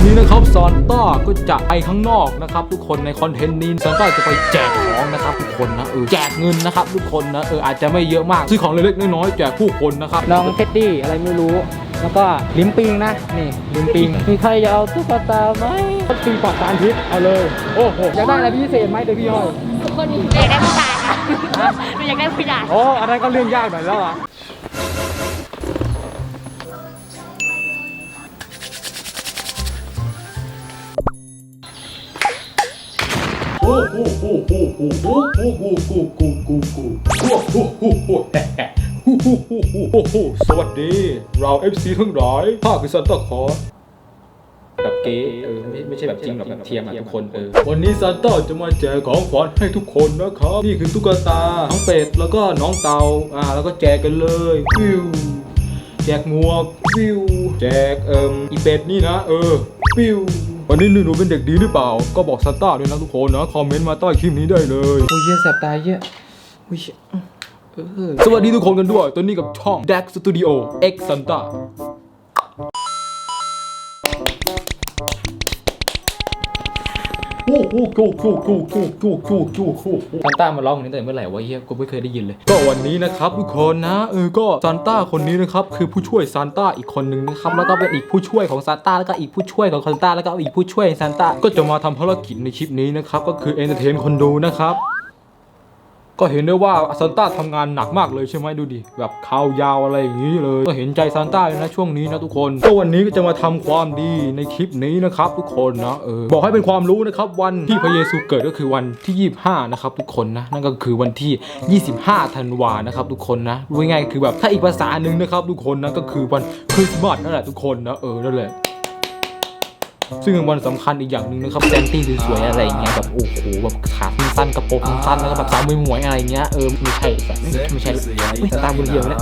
วันนี้นะครับซานต้าก็จะไปข้างนอกนะครับ ทุกคนในคอนเทนต์นี้ซานต้าจะไปแจกของนะครับทุกคนนะเออแจกเงินนะครับทุกคนนะเอออาจจะไม่เยอะมากซื้อของเล็กๆน้อยๆแจกผู้คนนะครับน้องเท็ดดี้อะไรไม่รู้ แล้วก็ลิมปิงนะนี่ลิมปิงมีใครอยากเอาตุ๊กตาไหมปิงปลอดสารพิษเอาเลยโอ้โหอยากได้อะไรพิเศษไหมเดี๋ยวพี่ให้ทุกคนอยากได้ผู้ชายค่ะหนูอยากได้ผู้ชายโอ้อันนั้นก็เรื่องยากหน่อยแล้วอะ สวัสดี เรา FC ทั้งหลายข้าคือซันต้าคอสแบบเก๋เออไม่ไม่ใช่แบบจริงหรอกแบบเทียมอะทุกคนเออวันนี้ซานต้าจะมาแจกของขวัญให้ทุกคนนะครับ นี่คือตุ๊กตาน้องเป็ดแล้วก็น้องเตาอ่าแล้วก็แจกกันเลยวิวแจกหมวกวิวแจกเอ่มอีเป็ดนี่นะ เออวิว วันนี้หนูเป็นเด็กดีหรือเปล่า ก็บอกซันต้าด้วยนะทุกคนนะ คอมเมนต์มาใต้คลิปนี้ได้เลยโอ้ยเหี้ยแสบตาเหี้ยโอ้ยเออสวัสดีทุกคนกันด้วย ตอนนี้กับช่อง Dex Studio X Santa ซานต้ามาร้องอย่างนี้ตั้งแต่เมื่อไหร่วะเฮียกูไม่เคยได้ยินเลย ก็วันนี้นะครับทุกคนนะเออก็ซานต้าคนนี้นะครับคือผู้ช่วยซานต้าอีกคนนึงนะครับแล้วก็เป็นอีกผู้ช่วยของซานต้าแล้วก็อีกผู้ช่วยของซานต้าแล้วก็อีกผู้ช่วยซานต้าก็จะมาทำภารกิจในคลิปนี้นะครับก็คือเอนเตอร์เทนคนดูนะครับ ก็เห็นได้ว่าซานต้าทำงานหนักมากเลยใช่ไหมดูดิแบบข่าวยาวอะไรอย่างนี้เลย ก็เห็นใจซานต้าเลยนะช่วงนี้นะทุกคนก็วันนี้ก็จะมาทำความดีในคลิปนี้นะครับทุกคนนะเออบอกให้เป็นความรู้นะครับวันที่พระเยซูเกิดก็คือวันที่ 25 นะครับทุกคนนะนั่นก็คือวันที่ 25ธันวานะครับทุกคนนะง่ายๆคือแบบถ้าอีกภาษาหนึ่งนะครับทุกคนนะก็คือวันคริสต์มาสนั่นแหละทุกคนนะเออนั่นแหละ ซึ่งเป็นวันสำคัญอีกอย่างหนึ่งนะครับแซนตี้สวยๆอะไรอย่างเงี้ยแบบโอ้โหแบบขาสั้นๆกระโปรงสั้นๆแล้วก็แบบสาวมวยๆอะไรอย่างเงี้ยเออไม่ใช่สัตว์ไม่ใช่ไม่ตามบุญเดียวเนี่ย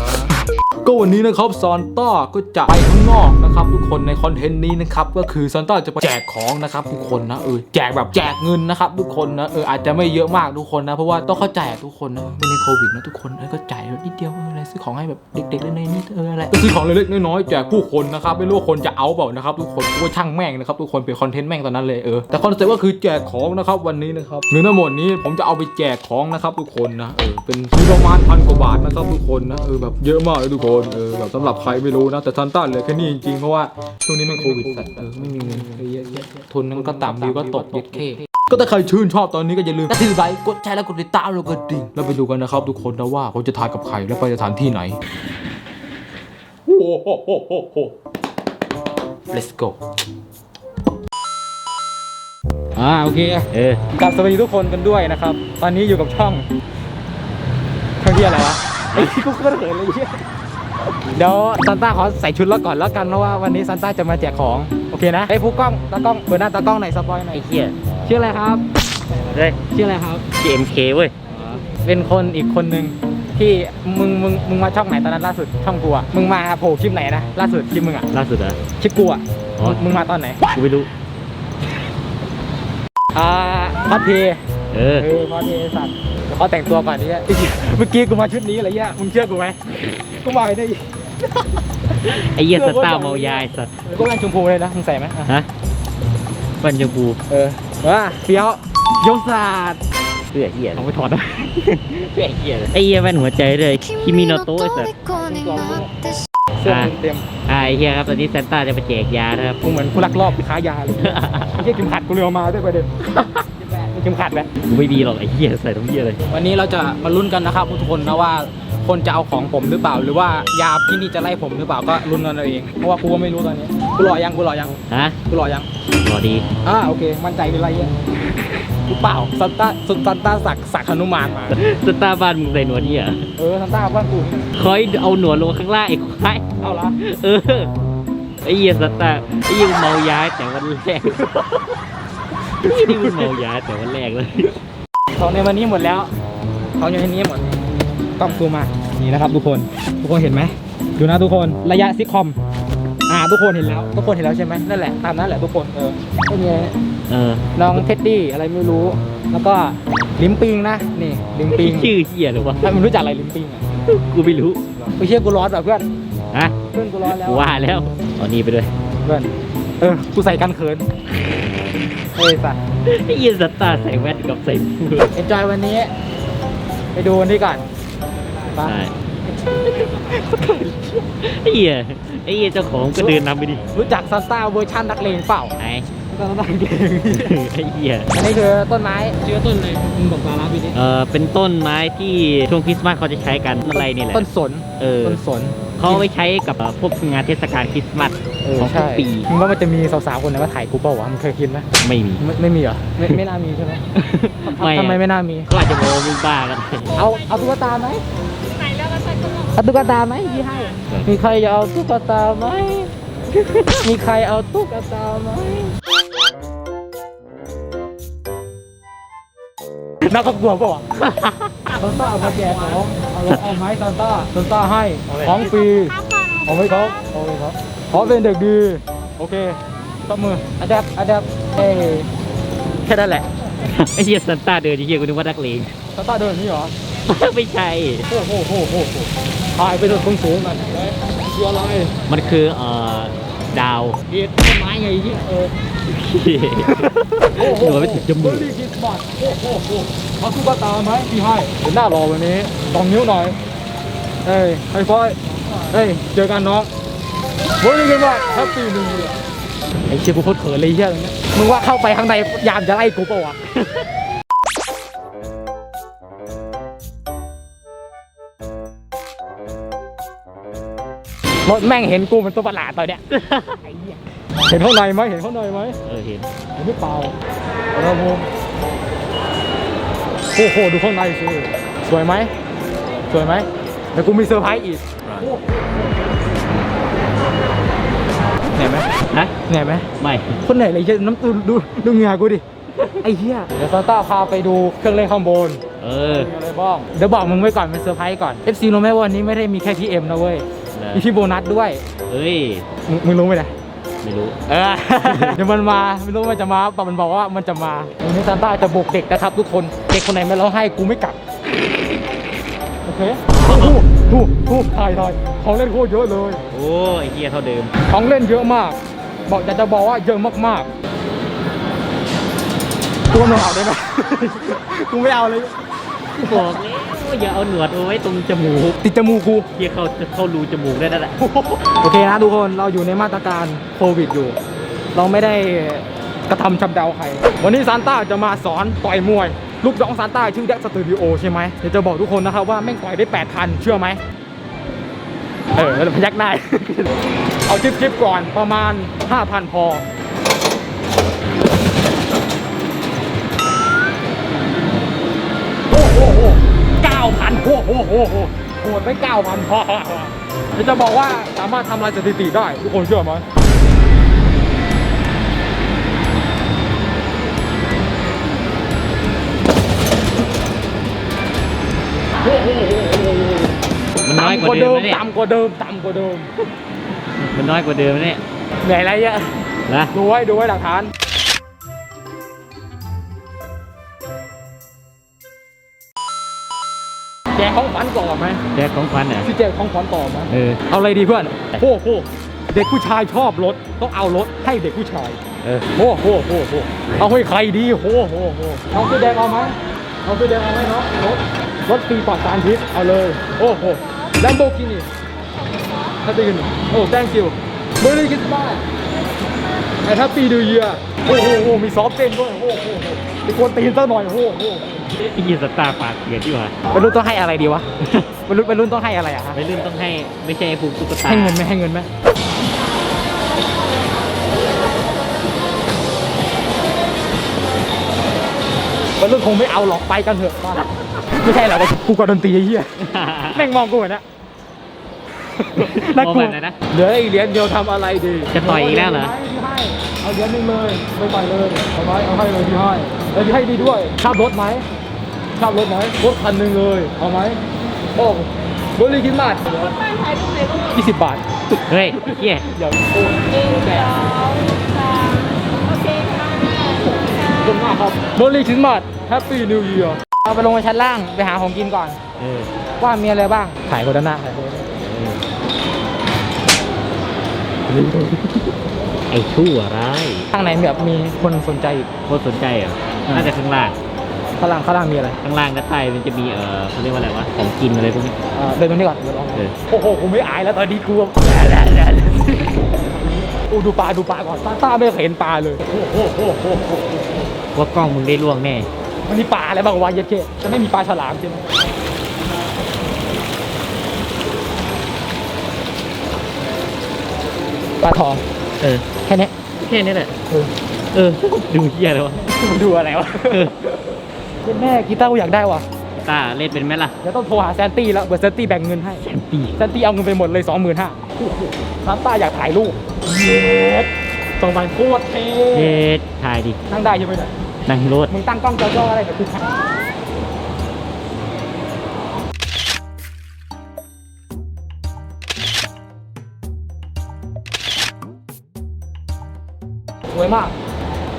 ก็วันนี้นะครับซานต้าก็จะไปข้างนอกนะครับทุกคนในคอนเทนต์นี้นะครับก็คือซานต้าจะไปแจกของนะครับทุกคนนะเออแจกแบบแจกเงินนะครับทุกคนนะเอออาจจะไม่เยอะมากทุกคนนะเพราะว่าต้องเข้าใจทุกคนนะเป็นในโควิดนะทุกคนเออก็จ่ายนิดเดียวอะไรซื้อของให้แบบเด็กๆเล่นๆนิดเอออะไรก็ซื้อของเล็กๆน้อยๆแจกผู้คนนะครับไม่รู้ว่าคนจะเอาเปล่านะครับทุกคนก็ช่างแม่งนะครับทุกคนเป็นคอนเทนต์แม่งตอนนั้นเลยเออแต่คอนเซ็ปต์ก็คือแจกของนะครับวันนี้นะครับเงินทั้งหมดนี้ผมจะเอาไปแจกของนะครับทุกคนนะเออเป็นประมาณพันกว่าบาทนะครับทุกคนนะเออแบบเยอะมากเลยทุกคนเออแบบสำหรับใครไม่รู้นะ แต่ซันต้าเหลือแค่นี้จริงๆ เพราะว่าช่วงนี้มันโควิดสัตว์เออไม่มีเงินเยอะๆทุนมันก็ต่ำดีก็ตกเย็ดเข้ก็ถ้าใครชื่นชอบตอนนี้ก็อย่าลืมกดติดไลค์กดแชร์แล้วกดติดตามแล้วก็ดิ่งแล้วไปดูกันนะครับทุกคนนะว่าผมจะถ่ายกับใครและไปสถานที่ไหนโอ้โหโหโหโหโห let's go อ่าโอเคเออกับสวัสดีทุกคนกันด้วยนะครับ ตอนนี้อยู่กับช่องช่องที่อะไรวะไอ้ที่ กูก็เขินเลยเหี้ยเดี๋ยวซันต้าขอใส่ชุดแล้วก่อนแล้วกันเพราะว่าวันนี้ซันต้าจะมาแจกของโอเคนะไอ้ผู้กล้องตากล้องเปิดหน้าตากล้องหน่อยสปอยหน่อยไอ้เหี้ยชื่ออะไรครับเฮ้ย ชื่ออะไรครับ GMK เว้ย เป็นคนอีกคนนึงที่มึงมึงมึงมาช่องไหนตอนนั้นล่าสุดช่องกูอะมึงมาโผล่คลิปไหนนะล่าสุดคลิปมึงอะล่าสุดเหรอคลิปกูอะอ๋อ มึงมึงมาตอนไหนกูไม่รู้ อ่าพัดเพย์เออเออพัดเพย์สัตว์เดี๋ยวเขาแต่งตัวก่อนนี่เมื่อกี้กูมาชุดนี้อะไรเงี้ยมึงเชื่อกูไหมกูมาได้อีกไอ้เหี้ยสตาร์เมายาไอ้สัตว์กูแว่นชมพูเลยนะมึงใส่ไหมอะฮะปัญญบูเออว่าเฟี้ยวยกศาสตร์เสื้อเหี้ยเอาไปถอดได้เสื้อเหี้ยเลยไอ้เหี้ยแว่นหัวใจเลยคิมิโนโตะไอ้สัตว์เสื้อเต็มอ่าไอ้เหี้ยครับตอนนี้ซานต้าจะมาแจกยานะครับๆกูเหมือนผู้ลักลอบค้ายาเลยไม่ใช่เข็มขัดกูเรือมาด้วยประเด็น เข็มขัดไหมกูไม่มีหรอกไอ้เหี้ยใส่ทั้งเหี้ยเลยวันนี้เราจะมาลุ้นกันนะครับทุกคนนะว่าคนจะเอาของผมหรือเปล่า หรือว่ายาที่นี่จะไล่ผมหรือเปล่าก็ลุ้นกันเอาเองเพราะว่ากูก็ไม่รู้ตอนนี้กูรอยังกูรอยังฮะกูรอยังรอดีอ่าโอเค มั่นใจคืออะไรเนี่ยกูเปล่าซันต้าซันซันต้าสักสักหนุมานมาสตาร์บ้านมึงใส่หนวดเหี้ยเออซันต้าบ้านกูคอยเอาหนวดลงข้างล่างไอ้ควายเอาละเออไอ้เหี้ยสตาร์ไอ้เหี้ยมึงเมายาแต่วันแรกไอ้ นี่มึงเมายาแต่วันแรกเลย ของในวันนี้หมดแล้ว ของอยู่ในนี้หมด ต้องซูมมา นี่นะครับทุกคน ทุกคนเห็นไหม ดูนะทุกคน ระยะซิคอม อ่าทุกคนเห็นแล้ว ทุกคนเห็นแล้วใช่ไหมนั่นแหละ ตามนั้นแหละทุกคน เออไม่มีอะไรเออน้องเท็ดดี้อะไรไม่รู้ แล้วก็ลิมปิงนะ นี่ลิมปิงชื่อเหี้ยหรือวะถ้ามึงรู้จักอะไรลิมปิงอะกูไม่รู้ไปเชี่ยกูร้อนแบบเพื่อนฮะเพื่อนกูร้อนแล้วว่าแล้วเอานี่ไปด้วย เพื่อน เออ กูใส่กันเขิน เฮ้ยสัสไอ้เหี้ยสตาร์ใส่แว่นกับใส่เฟือกเอ็นจอยวันนี้ ไปดูวันนี้ก่อนไปใช่ไอ้เหี้ยไอ้เหี้ยเจ้าของก็เดินนำไปดิรู้จักซันต้าเวอร์ชันนักเลงเปล่าไหนซันต้านักเลงไอ้เหี้ยอันนี้คือต้นไม้ชื่อต้นเลยมึงบอกสาระพี่ดิเออเป็นต้นไม้ที่ช่วงคริสต์มาสเขาจะใช้กันอะไรนี่แหละต้นสนเออต้นสน เขาเอาไว้ใช้กับเอ่อพวกงานเทศกาลคริสต์มาสเออของทุใช่กปีมึงว่ามันจะมีสาวๆคนไหนมาถ่ายกูเปล่าวะมึงเคยคิดไหมไม่มี ไม่ไม่มีเหรอไม่ไม่น่ามีใช่ไหมไม่ทำไมไม่น่ามี ก็อาจจะโมมึงบ้ากันเอาเอาตุ๊กตาไหมไหนแล้วก็ใส่กระบอกเอาตุ๊กตาไหมพี่ให้ มีใครจะเอาตุ๊กตาไหม มีใครเอาตุ๊กตาไหมน่ากลัวเปล่าวะซานต้าเอามาแจกของ เอาเอาไหมซานต้าซานต้าให้ของฟรีข้าวก่อนเอาไว้ครับเอาไว้ครับขอเป็นเด็กดี โอเคตบมืออะแดปอะแดปเอ้ยแค่นั้นแหละ ไอ้เหี้ยซันต้าเดินไอ้เหี้ยกูนึกว่านักเลงซานต้าเดินอย่างนี้เหรอ ไม่ใช่ โอ้โหโอ้โหโอ้โหถ่ายไปจนสูงสูงๆกันเฮ้ยคืออะไรมันคือเอ่อดาวเห็ดต้นไม้ไงยี่เออหัวไม่ถึงจมูกเบอร์รี่คริสต์มาสโอ้โหโอ้โห เอาตุ๊กตาไหมพี่ให้เห็นหน้ารอวันนี้สองนิ้วหน่อยเอ้ยไฮไฟว์เอ้ยเจอกันน้องเบอร์รี่คริสต์มาสแฮปปี้นิวเยียร์ไอ้เชี่ยกูโคตรเขินเลยไอ้เหี้ยอะไรเงี้ยมึงว่าเข้าไปข้างในยามจะไล่กูเปล่าวะรถแม่งเห็นกูเป็นตัวประหลาดตอนเนี้ยไอ้เหี้ยเห็นข้างในไหมเห็นข้างในไหมเออเห็นเห็นหรือเปล่าเราโม โอ้โห ดูข้างในสิสวยไหมสวยไหมเดี๋ยวกูมีเซอร์ไพรส์อีกเหนื่อยไหมฮะเหนื่อยไหมไม่คนไหนเลยเหี้ยน้ำตูดูดูเหงื่อกูดิ ไอ้เหี้ย เดี๋ยวซานต้าพาไปดูเครื่องเล่นข้างบน เออมีอะไรบ้างเดี๋ยวบอกมึงไว้ก่อนเป็นเซอร์ไพรส์ก่อน FC รู้ไหมว่าวันนี้ไม่ได้มีแค่พี่เอ็มนะเว้ยนะมีพี่โบนัสด้วยเฮ้ย มึงมึงรู้ไหมเนี่ยไม่รู้ เออ เดี๋ยวมันมา ไม่รู้มันจะมาแต่มันบอกว่ามันจะมาวันนี้ซานต้าจะบุกเด็กนะครับทุกคนเด็กคนไหนไม่ร้องไห้กูไม่กลับ โอเคโอ้โหโอ้โหถ่ายถ่ายของเล่นโคตรเยอะเลย โอ้ไอ้เหี้ยเท่าเดิม ของเล่นเยอะมาก บอกจะจะบอกว่าเยอะมากๆตัวหนูเอาได้ไหมกูไม่เอาเลยบอกแล้วว่าอย่าเอาหนวดเอาไว้ตรงจมูก ติดจมูกกูเหี้ยเข้าเข้ารูจมูกได้นั่นแหละ โอเคนะทุกคนเราอยู่ในมาตรการโควิดอยู่ เราไม่ได้กระทำชำเดาใคร วันนี้ซานต้าจะมาสอนต่อยมวย ลูกน้องซานต้าชื่อแดกสตูดิโอใช่ไหมเดี๋ยวจะบอกทุกคนนะครับว่าแม่งต่อยได้ 8,000 เชื่อไหม เออแล้วพยักหน้าเอาจิ๊บจิบก่อนประมาณ 5,000 พอ โอ้โหโหเก้าพันโอ้โหโหโหโหดไปเก้าพันพอเดี๋ยวจะบอกว่าสามารถทำลายสถิติได้ ทุกคนเชื่อไหม มันน้อยกว่าเดิมนะเนี่ยต่ำกว่าเดิมต่ำกว่าเดิม มันน้อยกว่าเดิมนะเนี่ยเหนื่อยอะไรเยอะนะดูไว้ดูไว้หลักฐานแจกของขวัญก่อนไหมแจกของขวัญอะพี่แจกของขวัญต่อไหมเออเอาอะไรดีเพื่อนโอ้โหเด็กผู้ชายชอบรถต้องเอารถให้เด็กผู้ชายเออโอ้โหโอ้โหเอาให้ใครดีโอ้โหโหเอาเสื้อแดงเอาไหมเอาเสื้อแดงเอาไหมเนาะ รถรถฟรีปลอดสารพิษเอาเลย โอ้โหแลมโบกินี่ถ้าตีกันโอ้ thank you Merry Christmas and Happy New Year โอ้โหโหมีซอฟต์เต้นด้วย โอ้โหโหไปกวนตีนซะหน่อย โอ้โหโหไอ้เหี้ยสตาร์ปากเสียที่ว่าไปรุ่นต้องให้อะไรดีวะไปรุ่นไปรุ่นต้องให้อะไรอะฮะไปเรื่องต้องให้ไม่ใช่ไอ้ผูกตุ๊กตาให้เงินไหมให้เงินไหมมันเรื่องคงไม่เอาหรอกไปกันเถอะบ้า ไม่ใช่หรอกกูกับดนตรีไอ้เหี้ยแม่งมองกูเหมือนนะมองแบบไหนนะ เหลืออีกเหรียญเดียวทำอะไรดีจะต่อยอีกแล้วเหรอ พี่ให้เอาเหรียญหนึ่งเลยไม่ต่อยเลยเอาไว้เอาให้เลยพี่ให้แล้วพี่ให้ดีด้วยชอบรถไหมชอบรถไหมรถคันหนึ่งเลยเอาไหมโอ้บริกินมาดบ้านถ่ายรูปไหนรูปยี่สิบบาทเฮ้ยเหี้ยเดี๋ยวโอ้หนึ่งสองสามโอเคค่ะ ขอบคุณมากครับบริกินมาดแฮปปี้นิวเยียร์ เอาไปลงไปชั้นล่างไปหาของกินก่อน เออว่ามีอะไรบ้างถ่ายคนด้านหน้าถ่ายคนด้านหน้าเออไอ้ชั่วร้ายข้างในแบบมีคนสนใจอีก โคตรสนใจเหรอน่าจะข้างล่างข้างล่างข้างล่างมีอะไรข้างล่างด้านใต้มันจะมีเออเขาเรียกว่าอะไรวะของกินอะไรพวกนี้ เอ่อเดินตรงนี้ก่อนเดินออกเออ โอ้โหกูไม่อายแล้วตอนนี้กูแบบโอ้ดูปลาดูปลาก่อนซานต้าไม่เคยเห็นปลาเลยโอ้โหโอ้โหโอ้โหว่ากล้องมึงได้ล่วงแน่ มันมีปลาอะไรบ้างวะเยัดเก้จะไม่มีปลาฉลามใช่ไหมปลาทองเออแค่นี้แค่นี้แหละเออเออดูเฮียเลยวะมันดูอะไรวะเออแม่กีตาร์กูอยากได้ว่ะตาเล่นเป็นไหมล่ะเดี๋ยวต้องโทรหาแซนตี้แล้วเบอร์แซนตี้แบ่งเงินให้แซมปี้แซนตี้เอาเงินไปหมดเลยสองหมื่นห้าซานต้าอยากถ่ายรูปเย็ดตรงไปโคตรเท่เฮ็ดถ่ายดินั่งได้ใช่ไหมเนี่ย นั่งรถมึงตั้งกล้องจอๆอะไรแบบคือสวยมาก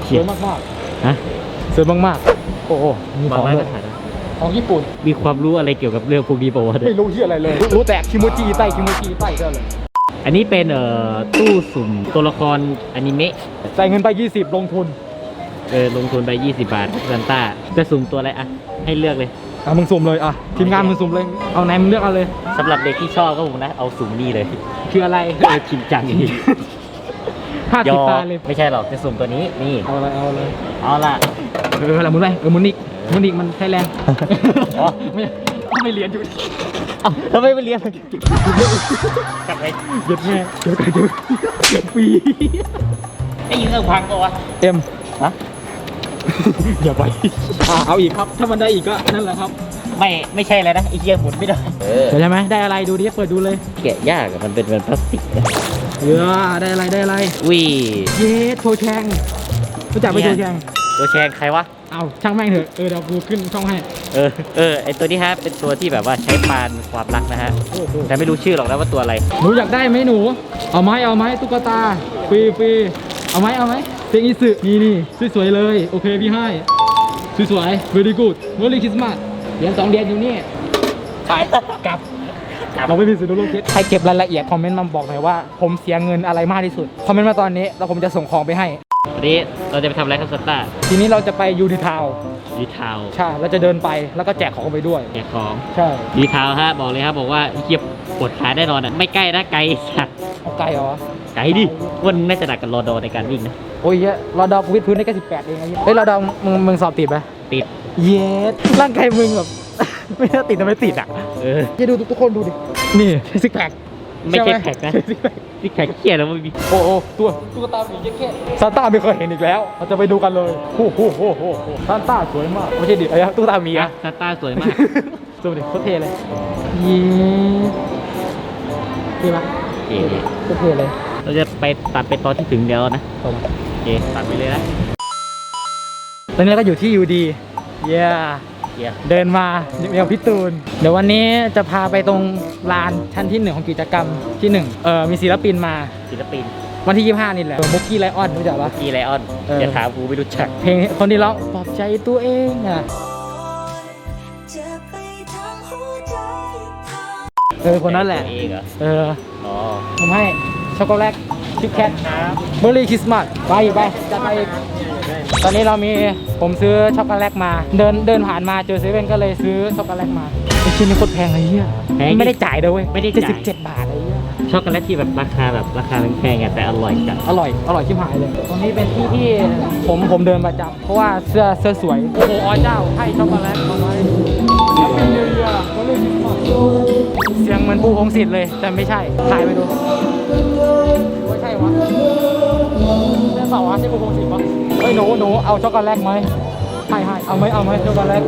สวยมากมากฮะๆสวยมากๆโอ้โหมีของไม้ด้วยมาถ่ายนะของญี่ปุ่น มีความรู้อะไรเกี่ยวกับเรื่องพวกนี้ป่าวะเนี่ยไม่รู้ที่อะไรเลย รู้แต่คิโมจิใต้คิโมจิใต้ก็เลยอันนี้เป็นเอ่อตู้สุ่มตัวละครอนิเมะจ่ายเงินไป 20 ลงทุน เออลงทุนไป 20 บาทซันต้าจะสุ่มตัวอะไรอะ ให้เลือกเลย อะมึงสุ่มเลยอะทีมงานมึงสุ่มเลย เอาไหนมึงเลือกเอาเลย สำหรับเด็กที่ชอบก็ผมนะ เอาสุ่มนี่เลย คืออะไรเออชินจังนี่ห้ายสิบอตาเลย ไม่ใช่หรอก จะสุ่มตัวนี้ นี่ เอาอะไรเอาเลยเอาล่ะ เอออะไรมุนไปเออมุนิกมุนิกมันใช้แรงอ๋อ ไม่ไม่เรียนอยู่เอ้าทำไมไปเรียนกลับไปเย็ดแม่เดี๋ยวกันเดี๋ยวเดี๋ยวปีไอ้ยิงเรื่องพังปะวะเอ็มฮะ อย่าไปอะเอาอีกครับ ถ้ามันได้อีกก็นั่นแหละครับไม่ไม่ใช่เลยนะไอ้เหี้ยหมุนไม่ได้เออเดี๋ยวใช่ไหมได้อะไรดูดิเปิดดูเลยแกะยากอะมันเป็นเป็นพลาสติกนะเออได้อะไรได้อะไรวิเยสโชว์แชงรู้จักไหมโชว์แชงตัวแชงใครวะ เอาช่างแม่งเถอะเออเดี๋ยวกูขึ้นช่องให้เออเออไอตัวนี้ฮะเป็นตัวที่แบบว่าใช้ปานความรักนะฮะ โอ้โหแต่ไม่รู้ชื่อหรอกนะว่าตัวอะไร หนูอยากได้ไหมหนู เอาไหมเอาไหมตุ๊กตาฟรีฟรีเอาไหมเอาไหม เพลงอิสึนี่นี่สวยๆเลย โอเคพี่ให้สวยๆ very good Merry Christmas เหรียญสองเหรียญอยู่นี่ไปกลับ เราไม่มีสิทธิ์รู้คิดใครเก็บรายละเอียดคอมเมนต์มาบอกหน่อยว่า ผมเสียเงินอะไรมากที่สุด คอมเมนต์มาตอนนี้แล้วผมจะส่งของไปให้ วันนี้เราจะไปทำอะไรครับสตาร์ทีนี้เราจะไปยูดีทาวดีทาวใช่เราจะเดินไปแล้วก็แจกของไปด้วย แจกของใช่ดีทาวฮะบอกเลยครับบอกว่าเกียบปวดขาแน่นอนอะไม่ใกล้นะไกลสัตว์เอาไกลเหรอ ไกลดิวันน่าจะหนักกับรอดอในการวิ่งนะ โอ้ยเยอะเราดาววิดพื้นได้แค่สิบแปดเองไอ้เหี้ยเฮ้ยเราดาวมึงมึงสอบติดไหมติด เย็ดร่างกายมึงแบบ ไม่ได้ติดทำไมติดอะเออ จะดูทุกคนดูดิ นี่ซิกแพคไม่ใช่แพ็กนะ ซิกแพคนี่แพ็กเขี้ยแล้วไม่มีโอ้โหตัวตุ๊กตาหมีแค่ซานต้าไม่เคยเห็นอีกแล้ว เราจะไปดูกันเลยโอ้โหโอ้โหโอ้โหซานต้าสวยมาก ไม่ใช่ดิไอ้ตุ๊กตาหมีอะอะสตาร์สวยมากดูดิโคตรเท่เลยเย็ดเท่ปะโอเคโคตรเท่เลย เราจะไปตัดไปตอนที่ถึงเดียวนะตรงโอเคตัดไปเลยนะตอนนี้เราก็อยู่ที่ยูดีเย้เกียร์เดินมาเดี๋ยวพี่ตูน เดี๋ยววันนี้จะพาไปตรงลานชั้นที่หนึ่งของกิจกรรมที่หนึ่งเออมีศิลปินมาศิลปินวันที่ 25 นี่แหละมุกกี้ไลออนรู้จักปะกีไลออนเอออย่าถามกูไม่รู้จัก เพลงนี้คนที่ร้องปลอบใจตัวเองอะจะไปทางหัวใจทางเออคนนั้นแหละเองเหรอเอออ๋อผมให้ ช็อกโกแลตคิดแคทเบอร์รี่คริสต์มาสไปอยู่ไปจะไปอีกตอนนี้เรามีผมซื้อช็อกโกแลตมา เดินเดินผ่านมาเจอเซเว่นก็เลยซื้อช็อกโกแลตมาไอ้ชิ้นนี้โคตรแพงเลยเฮียแพงดิไม่ได้จ่ายด้วยเว้ยไม่ได้จ่ายสิบเจ็ดบาทไอ้เหี้ยช็อกโกแลตที่แบบราคาแบบราคาแพงๆอะแต่อร่อยจัดอร่อยอร่อยชิบหายเลย ตรงนี้เป็นที่ที่ผมผมเดินประจำเพราะว่าเสื้อเสื้อสวยโอ้โหอ๋อเจ้าให้ช็อกโกแลตมาไว้แฮปปี้นิวเยียร์วันนี้เสียงเหมือนปูพงศิษฐ์เลยแต่ไม่ใช่ถ่ายไปดู ว่าใช่วะเสื้อเสาวะใช่ปูพงศิษฐ์ปะเฮ้ยหนูหนูเอาช็อกโกแลตไหมให้ให้เอาไหมเอาไหมช็อกโกแลต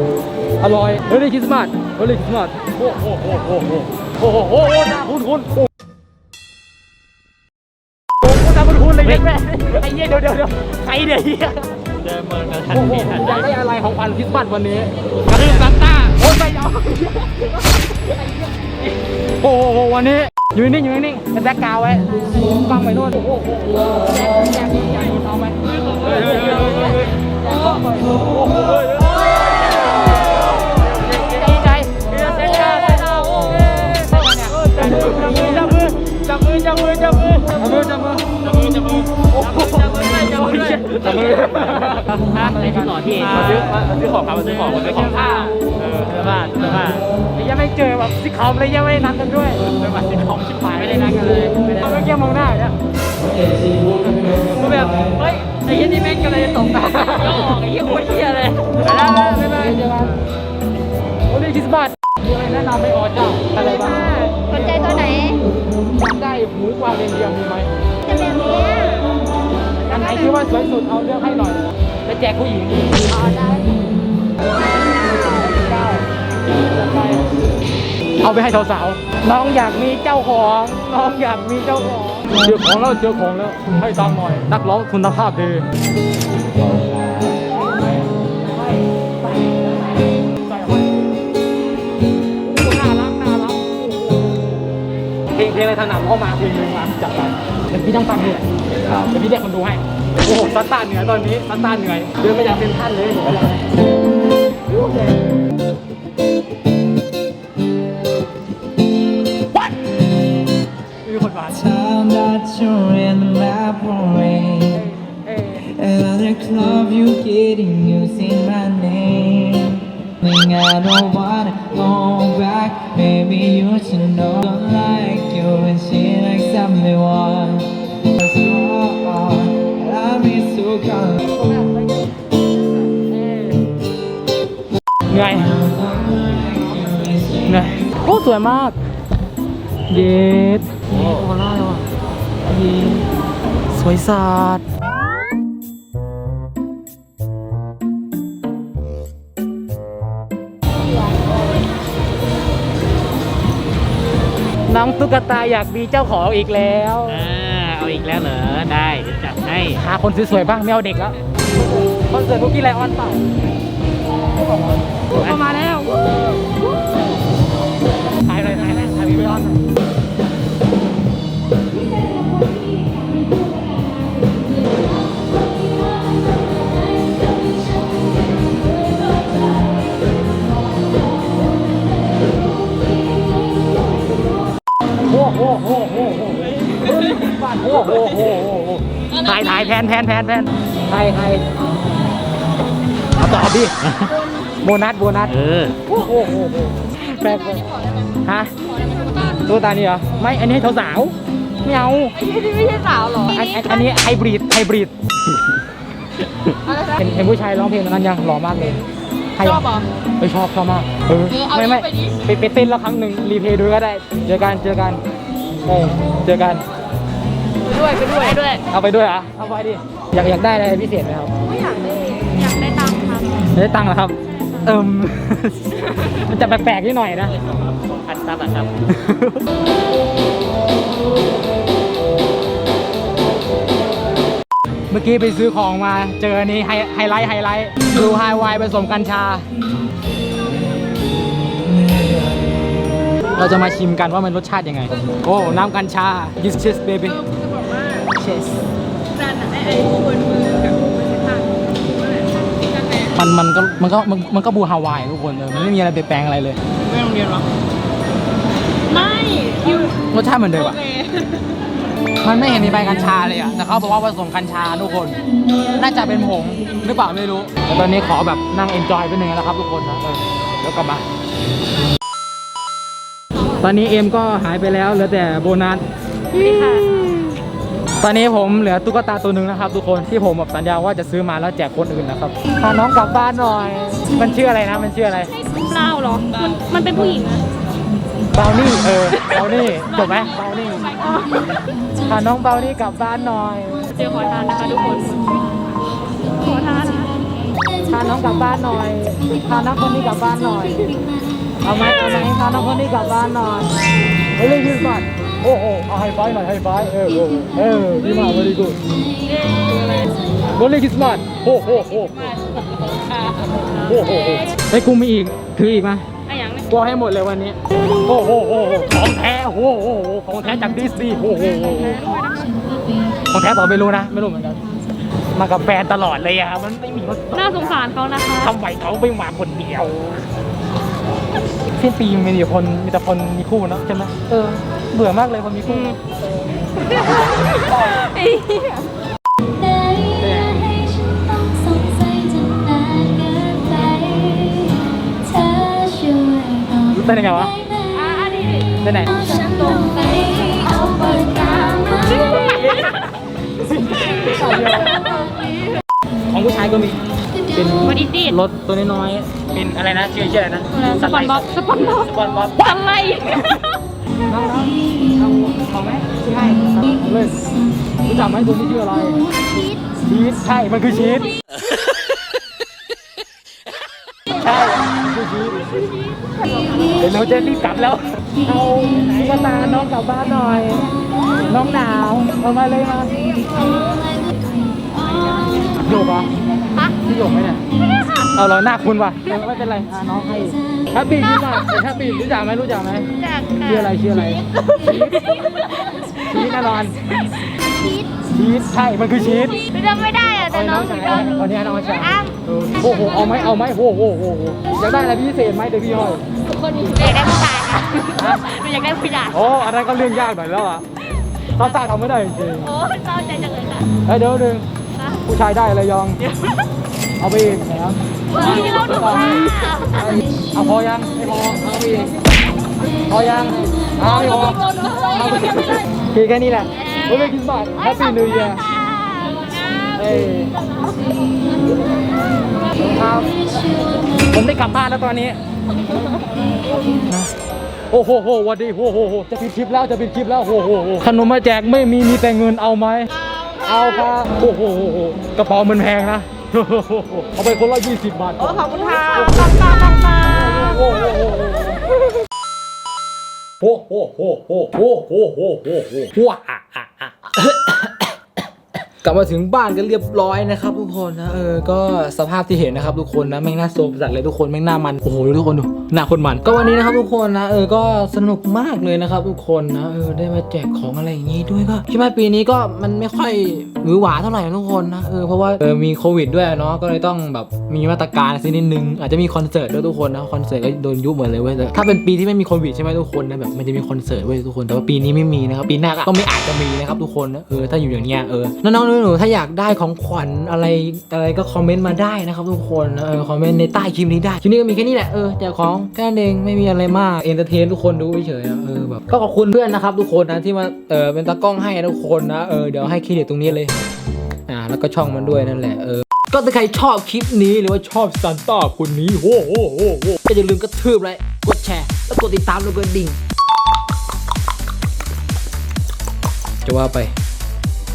อร่อยเฮ้ยคริสต์มาสเฮ้ยคริสต์มาสโอ้โหโอ้โหโอ้โหโอ้โหโอ้โหน่าคุ้นคุ้นโอ้โอ้โหทำมันคุณเลยแม่ไอ้เหี้ยเดี๋ยวเดี๋ยวเดี๋ยวใครเนี่ยเหี้ยเดินมากันทันโอ้โหทีทันอยากได้อะไรของขวัญคริสต์มาสวันนี้กระตือซันต้าโอ้ยไม่เอาโอ้โหวันนี้ อยู่นิ่งอยู่นิ่งเป็นแบ็คกราวไว้ฟังไปโน่นโอ้โหแจกแจกแจกเอาไหมเฮ้ยเฮ้ยเฮ้ยเฮ้ยเฮ้ยแจกเข้าไปโอ้โหเฮ้ยดีใจดีใจดีใจได้เอาโอเคจับมือจับมือจับมือจับมือจับมือจับมือจับมือจับมือจับมือโอ้โหจับมือฮะไอ้ที่หล่อที่มาซื้อมาซื้อของครับมาซื้อของมาซื้อของข้าวเออ เสื้อผ้าเสื้อผ้ายังไม่เจอแบบสิเขาเลยยังไม่นัดกันด้วยเจอผ้าสิเขาชิบหายไม่ได้นัดกันเลยไม่ได้เมื่อกี้มองหน้าเนี่ยกูแบบเฮ้ยไอ้ยี่นี่แม่งกำลังจะตกตาย่ออกไอ้ยี่โคตรเหี้ยเลยไปแล้วบ๊ายบายเจอกันโอ้ยคริสต์มาสมีอะไรแนะนำไม่ออเจ้าอะไรบ้างสนใจตัวไหนอยากได้หมูกวางเรนเดียร์มีไหมจะแบบเนี้ยอันไหนคิดว่าสวยสุดเอาเลือกให้หน่อยจะแจกผู้หญิงอ๋อได้ เอาไปให้สาวๆ น้องอยากมีเจ้าของ น้องอยากมีเจ้าของ เจอของแล้วเจอของแล้ว ให้ตังค์หน่อย นักร้องคุณภาพดีน่ารักน่ารักเพลงเพลงอะไรถนัดเข้ามาเพลงหนึงมาจัดไปเดี๋ยวพี่ต้องฟังนี่แหละเดี๋ยวพี่เรียกคนดูให้ โอ้โหซัตตาเหนื่อยตอนนี้ซัตตาเหนื่อย เดินไปจากเป็นท่านเลย เหนื่อยแล้วมีคนมา Time that you're in the map parade. เอ้ย Another club you getting using my name. Think I don't wanna go back. Maybe you should know I like you and she like someone. Cause you are, love me so good. เหนื่อยเหนื่อยโอ้สวยมาก เย็ด โอ้โหล่าเลยว่ะเย็ดสวยสัดน้องตุ๊กตาอยากมีเจ้าของอีกแล้วอ่าเอาอีกแล้วเหรอ ได้เดี๋ยวจัดให้ หาคนสวยๆบ้างไม่เอาเด็กแล้วคอนเสิร์ตคุกกี้ไลออนเปล่าเข้ามาแล้วถ่ายเลยถ่ายเลยถ่ายวีดีโอหน่อย โอ้โหโอ้โหโหโหโหโหถ่ายถ่ายแพนแพนแพนแพนถ่ายถ่ายเอาตอบดิโบนัสโบนัสเออโอ้โหแปลกฮะตัวตานี่เหรอไม่อันนี้ให้สาวๆไม่เอาไอ้ที่ไม่ใช่สาวหรออันนี้ไฮบริดไฮบริดเห็นเห็นผู้ชายร้องเพลงนั้นยังหล่อมากเลยชอบเหรอไม่ชอบชอบมากเออไม่ไม่ไปไปเต้นแล้วครั้งหนึ่งรีเพย์ดูก็ได้เจอกันเจอกัน เออเจอกัน ด้วยไปด้วยด้วยเอาไปด้วยเหรอะเอาไปดิ อยากอยากได้อะไรพิเศษไหมครับ ไม่อยากได้อยากได้ตังค์ครับได้ตังค์แล้วครับ เอิมมันจะแปลกๆนิดหน่อยนะพันซับอะครับเมื่อกี้ไปซื้อของมา เจออันนี้ไฮไฮไลท์ไฮไลท์ดูไฮไวน์ผสมกัญชา เราจะมาชิมกันว่ามันรสชาติยังไง โอ้น้ำกัญชา yes yes baby yes มันมันก็มันก็มันมันก็บูฮาวายทุกคนเออมันไม่มีอะไรเปลี่ยนแปลงอะไรเลย ไม่โรงเรียนหรอ ไม่คิวรสชาติเหมือนเดิมอะมันไม่เห็นมีใบกัญชาเลยอะแต่เขาบอกว่าผสมกัญชาทุกคน น่าจะเป็นผงหรือเปล่าไม่รู้แต่ตอนนี้ขอแบบนั่งเอนจอยไปหนึ่งแล้วครับทุกคนนะเออเดี๋ยวกลับมา ตอนนี้เอ็มก็หายไปแล้วเหลือแต่โบนัสตอนนี้ผมเหลือตุ๊กตาตัวหนึ่งนะครับ ทุกคนที่ผมแบบสัญญาว่าจะซื้อมาแล้วแจกคนอื่นนะครับพาน้องกลับบ้านหน่อย มันชื่ออะไรนะ มันชื่ออะไรเปล่าหรอ มันมันเป็นผู้หญิงอะเบลนี่เออเบลนี่จบไหมเบลนี่พาน้องเบลนี่กลับบ้านหน่อย เจอขอทานนะคะทุกคน ขอทานนะพาน้องกลับบ้านหน่อยพาน้องคนนี้กลับบ้านหน่อย เอาไหมเอาไหมพาน้องคนนี้กลับบ้านหน่อยเฮ้ยยืนก่อนโอ้โหเอาไฮไฟหน่อยไฮไฟเออโอ้โหเออดีมาก very good โบลี่คริสต์มาสโอ้โหโอ้โหโอ้โหไอ้กูมีอีกถืออีกไหมไอ้ยังเนี่ยกลัวให้หมดเลยวันนี้ โอ้โหโอโหของแท้โอ้โหโอโหของแท้จากดิสนีย์โอ้โหโอโหของแท้ต่อไม่รู้นะ ไม่รู้เหมือนกันมากับแฟนตลอดเลยอะมันไม่มีน่าสงสารเขานะคะทำไมเขาไม่มาคนเดียว สิ้นปีมีแต่คนมีแต่คนมีคู่เนาะใช่ไหมเออเบื่อมากเลยคนมีคู่รู้เป็นยังไงวะเป็นไหนของผู้ชายก็มี เป็นบอดี้ดีดรถตัวน้อยๆเป็นอะไรนะชื่อชื่ออะไรนะสปอนบ๊อบสปอนบ๊อบสปอนบ๊อบอะไรน้องๆเอาเอาไหมใช่เลยรู้จักไหมตัวนี้ชื่ออะไรชีสใช่มันคือชีสใช่คือชีสเดี๋ยวเราจะรีบกลับแล้วเอาตุ๊กตาน้องกลับบ้านหน่อย น้องหนาวเอามาเลยมา โยกเหรอฮะพี่โยกไหมเนี่ยเอาเราหน้าคุณว่ะเออไม่เป็นไรอะน้องให้แฮปปี้รู้จักแฮปปี้รู้จักไหมรู้จักไหมจากชื่ออะไรชื่ออะไรชีสแน่นอนชีสใช่มันคือชีสหนูจำไม่ได้อะแต่เอาน้น้อองงหนูชายจำเอาเนี่ยน้องชายอ้ามเออโอ้โหเอาไหมเอาไหมโอ้โหโอ้โหอยากได้อะไรพิเศษไหมเดี๋ยวพี่ให้ทุกคนมีหนูอยากได้ผู้ชายค่ะหนูอยากได้ผู้ชายโอ้อันนั้นก็เรื่องยากหน่อยแล้วอะตาตาทำไม่ได้จริงโอ้เศร้าใจจังเลยค่ะๆเฮ้ยเดี๋ยวหนึ่งฮะ ผู้ชายได้อะไรยอง เอาไปอีกนะครับพี่เราหนูค่ะเอาพอยังไม่พอเอาไปอีกพอยังเอาไม่พอเอาไปอีกโอเคแค่นี้แหละโอ้ยคริสต์มาสแฮปปี้นิวเยียร์เอ้ยครับผมได้กลับบ้านแล้วตอนนี้โอ้โหโหวันดีโอ้โหโหจะปิดคลิปแล้วจะปิดคลิปแล้วโอ้โหโหขนมมาแจกไม่มีมีแต่เงินเอาไหม เอาครับโอ้โหโหโหกระเป๋ามันแพงนะโอ้โหโหโหเอาไปคนละยี่สิบบาทโอ้ขอบคุณค่ะปังปังปังปังโอ้โหโอ้โหโอ้โหโอ้โหโอ้โหโอ้โหโอ้โหว้า กลับมาถึงบ้านกันเรียบร้อยนะครับทุกคนนะเออก็สภาพที่เห็นนะครับทุกคนนะแม่งน่าโซมสัตว์เลยทุกคนแม่งหน้ามันโอ้โหทุกคนดูหน้าคนมัน ก็วันนี้นะครับทุกคนนะเออก็สนุกมากเลยนะครับ ทุกคนนะเออได้มาแจกของอะไรอย่างงี้ด้วยก็คิดว่าปีนี้ก็มันไม่ค่อยหวือหวาเท่าไหร่ทุกคนนะเออเพราะว่าเออมีโควิดด้วยเนาะก็เลยต้องแบบมีมาตรการสักนิดนึงอาจจะมีคอนเสิร์ตด้วยทุกคนนะคอนเสิร์ตก็โดนยุบหมดเลยเว้ยถ้าเป็นปีที่ไม่มีโควิดใช่ไหมทุกคนนะแบบมันจะมีคอนเสิร์ตเว้ยทุกคนแต่ว่าปีนี้ไม่มีนะครับปีหน้าก็ไม่อาจจะมีนะครับทุกคนนะเออถ้าอยู่อย่างเนี้ยเออน้องๆหนูถ้าอยากได้ของขวัญอะไรอะไรก็คอมเมนต์มาได้นะครับทุกคนเออคอมเมนต์ในใต้คลิปนี้ได้คลิปนี้ก็มีแค่นี้แหละเออแจกของแค่นั้นเองไม่มีอะไรมากเอนเตอร์เทนทุกคนดูเฉยๆเออแบบก็ขอบคุณเพื่อนนะครับทุกคนนะที่มาเออเป็นตากล้องให้ทุกคนนะเออเดี๋ยวให้เครดิตตรงนี้เลยอ่าแล้วก็ช่องมันด้วยนั่นแหละเออก็ถ้าใครชอบคลิปนี้หรือว่าชอบซันต้าคนนี้โอ้โหโอ้โหก็อย่าลืมกระทืบไลค์กดแชร์แล้วกดติดตามแล้วก็ดิ่งจะว่าไป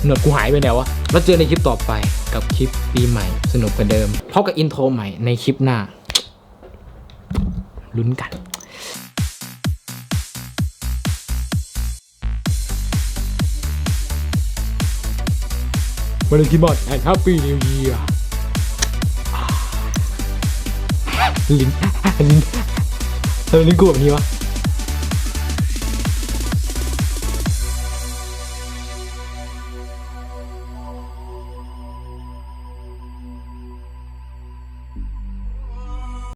หนวดกูหายไปไหนวะแล้วเจอในคลิปต่อไปกับคลิปปีใหม่ สนุกกว่าเดิมพบกับอินโทรใหม่ในคลิปหน้าลุ้นกันวันนี้ที่บอดแอนด์แฮปปี้นิวเยียร์ลิ้นลิ้นเออลิ้นกูแบบนี้วะ